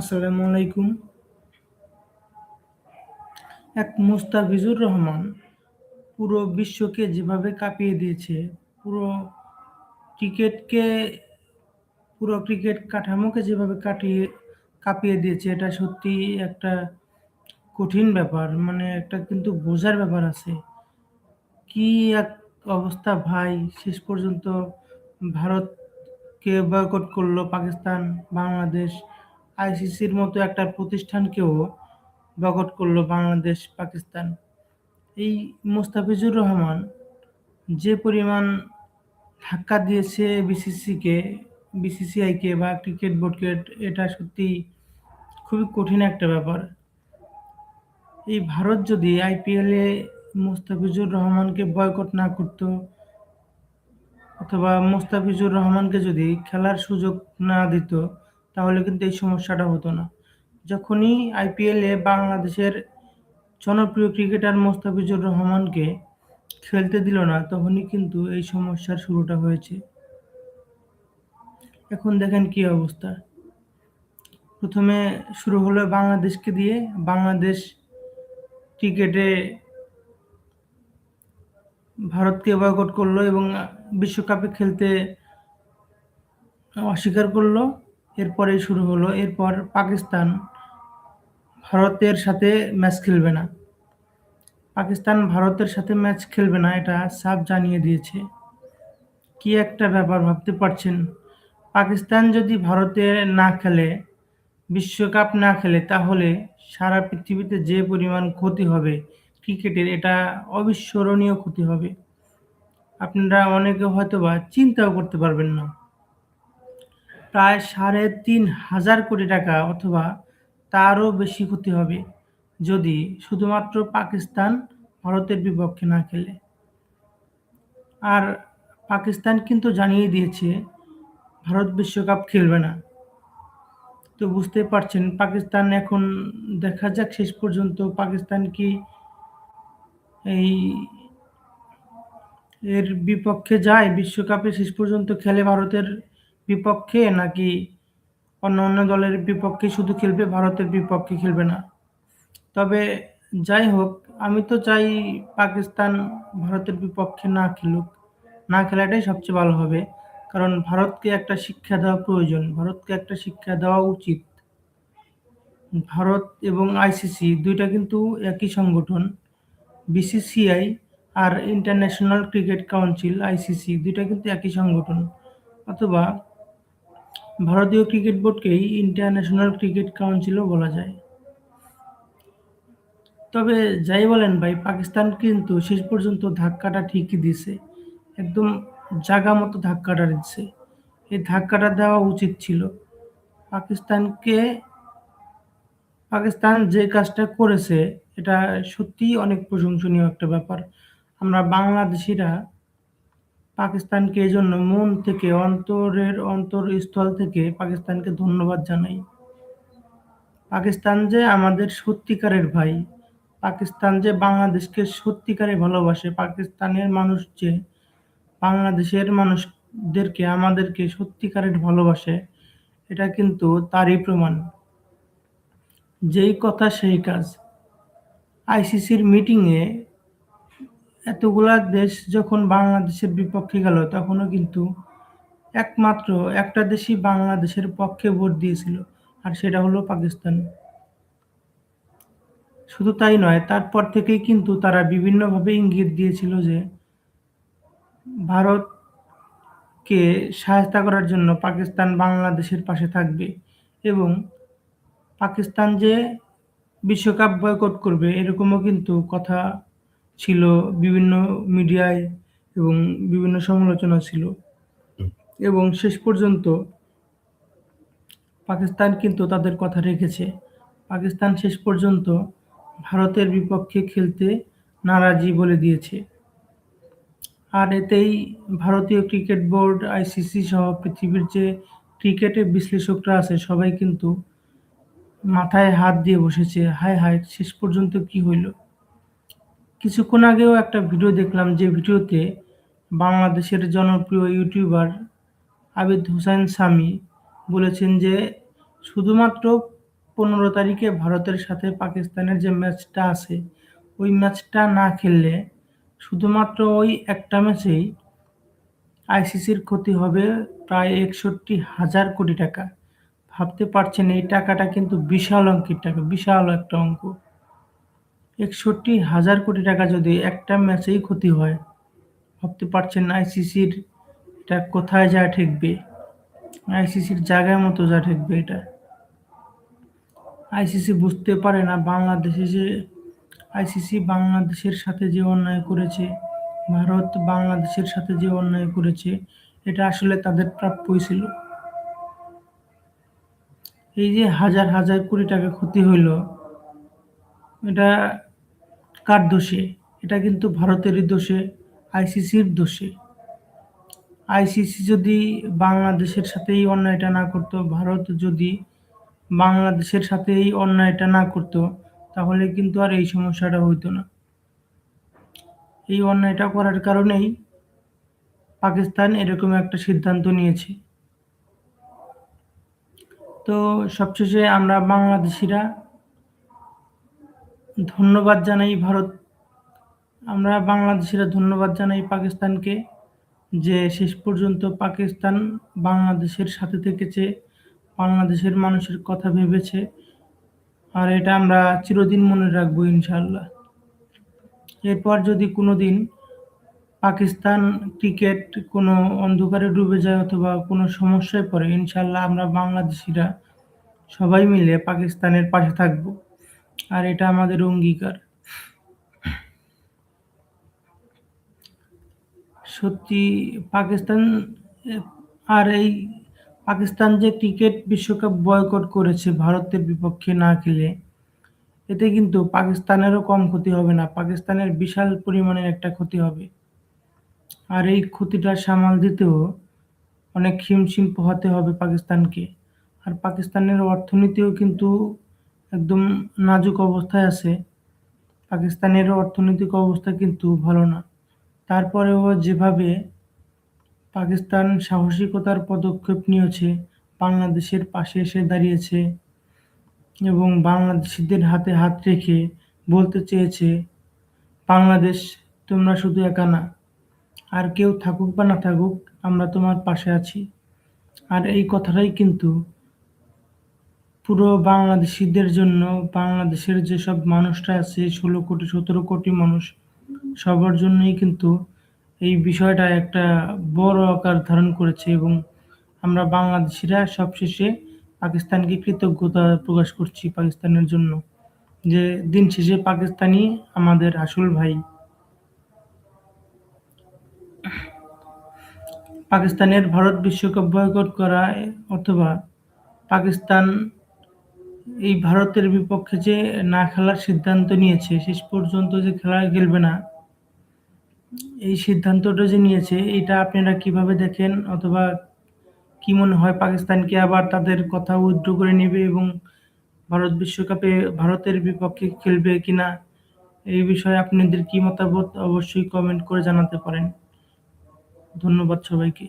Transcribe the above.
আসসালামু আলাইকুম। এক মুস্তাফিজুর রহমান পুরো বিশ্বকে যেভাবে কাঁপিয়ে দিয়েছে, পুরো ক্রিকেটকে পুরো ক্রিকেট কাঠামোকে যেভাবে কাটিয়ে কাঁপিয়ে দিয়েছে এটা সত্যিই একটা কঠিন ব্যাপার। মানে একটা কিন্তু বোঝার ব্যাপার আছে। কি এক অবস্থা ভাই! শেষ পর্যন্ত ভারতকে বয়কট করল পাকিস্তান, বাংলাদেশ। আইসিসির মতো একটা প্রতিষ্ঠানকেও বকট করল বাংলাদেশ, পাকিস্তান। এই মোস্তাফিজুর রহমান যে পরিমাণ ধাক্কা দিয়েছে বিসিসিকে বিসিসিআইকে বা ক্রিকেট বোর্ডকে এটা সত্যিই খুবই কঠিন একটা ব্যাপার। এই ভারত যদি আইপিএলে মোস্তাফিজুর রহমানকে বয়কট না করত অথবা মোস্তাফিজুর রহমানকে যদি খেলার সুযোগ না দিত, তাহলে কিন্তু এই সমস্যাটা হতো না। যখনই আইপিএলে বাংলাদেশের জনপ্রিয় ক্রিকেটার মোস্তাফিজুর রহমানকে খেলতে দিল না, তখনই কিন্তু এই সমস্যার শুরুটা হয়েছে। এখন দেখেন কি অবস্থা। প্রথমে শুরু হলো বাংলাদেশকে দিয়ে। বাংলাদেশ ক্রিকেটে ভারতকে বয়কট করল এবং বিশ্বকাপে খেলতে অস্বীকার করল। এরপরেই শুরু হলো এরপর পাকিস্তান ভারতের সাথে ম্যাচ খেলবে না। পাকিস্তান ভারতের সাথে ম্যাচ খেলবে না এটা সাফ জানিয়ে দিয়েছে। কি একটা ব্যাপার ভাবতে পারছেন? পাকিস্তান যদি ভারতে না খেলে, বিশ্বকাপ না খেলে তাহলে সারা পৃথিবীতে যে পরিমাণ ক্ষতি হবে ক্রিকেটের এটা অবিস্মরণীয় ক্ষতি হবে। আপনারা অনেকে হয়তোবা চিন্তাও করতে পারবেন না। প্রায় সাড়ে তিন হাজার কোটি টাকা অথবা তারও বেশি ক্ষতি হবে যদি শুধুমাত্র পাকিস্তান ভারতের বিপক্ষে না খেলে। আর পাকিস্তান কিন্তু জানিয়ে দিয়েছে, ভারত বিশ্বকাপ খেলবে না। তো বুঝতেই পারছেন, পাকিস্তান এখন দেখা যাক শেষ পর্যন্ত পাকিস্তান কি এই এর বিপক্ষে যায়, বিশ্বকাপে শেষ পর্যন্ত খেলে ভারতের বিপক্ষে নাকি অন্য অন্য দলের বিপক্ষে শুধু খেলবে, ভারতের বিপক্ষে খেলবে না। তবে যাই হোক, আমি তো চাই পাকিস্তান ভারতের বিপক্ষে না খেলুক। না খেলাটাই সবচেয়ে ভালো হবে। কারণ ভারতকে একটা শিক্ষা দেওয়া প্রয়োজন। ভারতকে একটা শিক্ষা দেওয়া উচিত। ভারত এবং আইসিসি দুইটা কিন্তু একই সংগঠন। বিসিসিআই আর ইন্টারন্যাশনাল ক্রিকেট কাউন্সিল আইসিসি ২ টা কিন্তু একই সংগঠন। অথবা ভারতীয় ক্রিকেট বোর্ডকেই ইন্টারন্যাশনাল ক্রিকেট কাউন্সিলও বলা যায়। তবে যাই বলেন ভাই, পাকিস্তান কিন্তু শেষ পর্যন্ত ধাক্কাটা ঠিকই দিছে। একদম জাগা মতো ধাক্কাটা দিচ্ছে। এই ধাক্কাটা দেওয়া উচিত ছিল। পাকিস্তানকে, পাকিস্তান যে কাজটা করেছে, এটা সত্যিই অনেক প্রশংসনীয় একটা ব্যাপার। আমরা বাংলাদেশিরা পাকিস্তানকে এজন্য মন থেকে, অন্তরের অন্তরস্থল থেকে পাকিস্তানকে ধন্যবাদ জানাই। পাকিস্তান যে আমাদের সত্যিকারের ভাই। পাকিস্তান যে বাংলাদেশকে সত্যিকারে ভালোবাসে। পাকিস্তানের মানুষ যে বাংলাদেশের মানুষদেরকে, আমাদেরকে সত্যিকারের ভালোবাসে, এটা কিন্তু তারই প্রমাণ। যেই কথা সেই কাজ। আইসিসির মিটিংয়ে এতগুলা দেশ যখন বাংলাদেশের বিপক্ষে গেল, তখনও কিন্তু একমাত্র একটা দেশই বাংলাদেশের পক্ষে ভোট দিয়েছিল। আর সেটা হলো পাকিস্তান। শুধু তাই নয়, তারপর থেকেই কিন্তু তারা বিভিন্নভাবে ইঙ্গিত দিয়েছিল যে ভারতকে সহায়তা করার জন্য পাকিস্তান বাংলাদেশের পাশে থাকবে এবং পাকিস্তান যে বিশ্বকাপ বয়কট করবে, এরকমও কিন্তু কথা ছিল বিভিন্ন মিডিয়ায় এবং বিভিন্ন সমালোচনা ছিল। এবং শেষ পর্যন্ত পাকিস্তান কিন্তু তাদের কথা রেখেছে। পাকিস্তান শেষ পর্যন্ত ভারতের বিপক্ষে খেলতে নারাজি বলে দিয়েছে। আর এতেই ভারতীয় ক্রিকেট বোর্ড, আইসিসি সহ পৃথিবীর যে ক্রিকেটের বিশ্লেষকরা আছে সবাই কিন্তু মাথায় হাত দিয়ে বসেছে। হায়, হায়! শেষ পর্যন্ত কি হইল? কিছুক্ষণ আগেও একটা ভিডিও দেখলাম যে ভিডিওতে বাংলাদেশের জনপ্রিয় ইউটিউবার আবিদ হোসেন সামি বলেছেন যে শুধুমাত্র পনেরো তারিখে ভারতের সাথে পাকিস্তানের যে ম্যাচটা আছে, ওই ম্যাচটা না খেললে শুধুমাত্র ওই একটা ম্যাচেই আইসিসির ক্ষতি হবে প্রায় একষট্টি হাজার কোটি টাকা। ভাবতে পারছেন এই টাকাটা কিন্তু বিশাল অঙ্কের টাকা, বিশাল একটা অঙ্ক। একষট্টি হাজার কোটি টাকা যদি একটা ম্যাচেই ক্ষতি হয়, ভাবতে পারছেন আইসিসির এটা কোথায় যা ঠেকবে? আইসিসির জায়গার মতো যা ঠেকবে এটা। আইসিসি বুঝতে পারে না বাংলাদেশে যে, আইসিসি বাংলাদেশের সাথে যে অন্যায় করেছে, ভারত বাংলাদেশের সাথে যে অন্যায় করেছে, এটা আসলে তাদের প্রাপ্যই ছিল। এই যে হাজার হাজার কোটি টাকা ক্ষতি হইল, এটা কার দোষে? এটা কিন্তু ভারতেরই দোষে, আইসিসির দোষে। আইসিসি যদি বাংলাদেশের সাথে এই অন্যায়টা না করতো, ভারত যদি বাংলাদেশের সাথে এই অন্যায়টা না করতো, তাহলে কিন্তু আর এই সমস্যাটা হইতো না। এই অন্যায়টা করার কারণেই পাকিস্তান এরকম একটা সিদ্ধান্ত নিয়েছে। তো সবশেষে আমরা বাংলাদেশিরা ধন্যবাদ জানাই ভারত। আমরা বাংলাদেশিরা ধন্যবাদ জানাই পাকিস্তানকে যে শেষ পর্যন্ত পাকিস্তান বাংলাদেশের সাথে থেকেছে, বাংলাদেশের মানুষের কথা ভেবেছে। আর এটা আমরা চিরদিন মনে রাখব ইনশাল্লাহ এরপর যদি কোনো দিন পাকিস্তান ক্রিকেট কোনো অন্ধকারে ডুবে যায় অথবা কোনো সমস্যায় পড়ে ইনশাল্লাহ আমরা বাংলাদেশিরা সবাই মিলে পাকিস্তানের পাশে থাকব। আর এটা আমাদের অঙ্গীকার। সত্যি, পাকিস্তান, আর এই পাকিস্তান যে ক্রিকেট বিশ্বকাপ বয়কট করেছে ভারতের বিপক্ষে না খেলে, এতে কিন্তু পাকিস্তানেরও কম ক্ষতি হবে না, পাকিস্তানের বিশাল পরিমাণের একটা ক্ষতি হবে। আর এই ক্ষতিটা সামাল দিতেও অনেক হিমশিম পোহাতে হবে পাকিস্তানকে। আর পাকিস্তানের অর্থনীতিও কিন্তু একদম নাজুক অবস্থায় আছে। পাকিস্তানের অর্থনৈতিক অবস্থা কিন্তু ভালো না। তারপরেও যেভাবে পাকিস্তান সাহসিকতার পদক্ষেপ নিয়েছে, বাংলাদেশের পাশে এসে দাঁড়িয়েছে এবং বাংলাদেশিদের হাতে হাত রেখে বলতে চেয়েছে, বাংলাদেশ, তোমরা শুধু একা না। আর কেউ থাকুক বা না থাকুক, আমরা তোমার পাশে আছি। আর এই কথাটাই কিন্তু পুরো বাংলাদেশিদের জন্য বাংলাদেশের যেসব মানুষরা আছে ষোলো কোটি, সতেরো কোটি মানুষ, সবার জন্যই কিন্তু এই বিষয়টা একটা বড় আকার ধারণ করেছে এবং আমরা বাংলাদেশিরা সবশেষে পাকিস্তানকে কৃতজ্ঞতা প্রকাশ করছি পাকিস্তানের জন্য যে দিন শেষে পাকিস্তানি আমাদের আসল ভাই। পাকিস্তানের ভারত বিশ্বকাপ বয়কট করা অথবা পাকিস্তান এই ভারতের বিপক্ষে যে না খেলার সিদ্ধান্ত নিয়েছে, শেষ পর্যন্ত যে খেলা খেলবে না, এই সিদ্ধান্তটা যে নিয়েছে, এটা আপনারা কীভাবে দেখেন? অথবা কি মনে হয় পাকিস্তানকে আবার তাদের কথা উইথড্র করে নেবে এবং ভারত বিশ্বকাপে ভারতের বিপক্ষে খেলবে কিনা? এই বিষয়ে আপনাদের কি মতামত? অবশ্যই কমেন্ট করে জানাতে পারেন। ধন্যবাদ সবাইকে।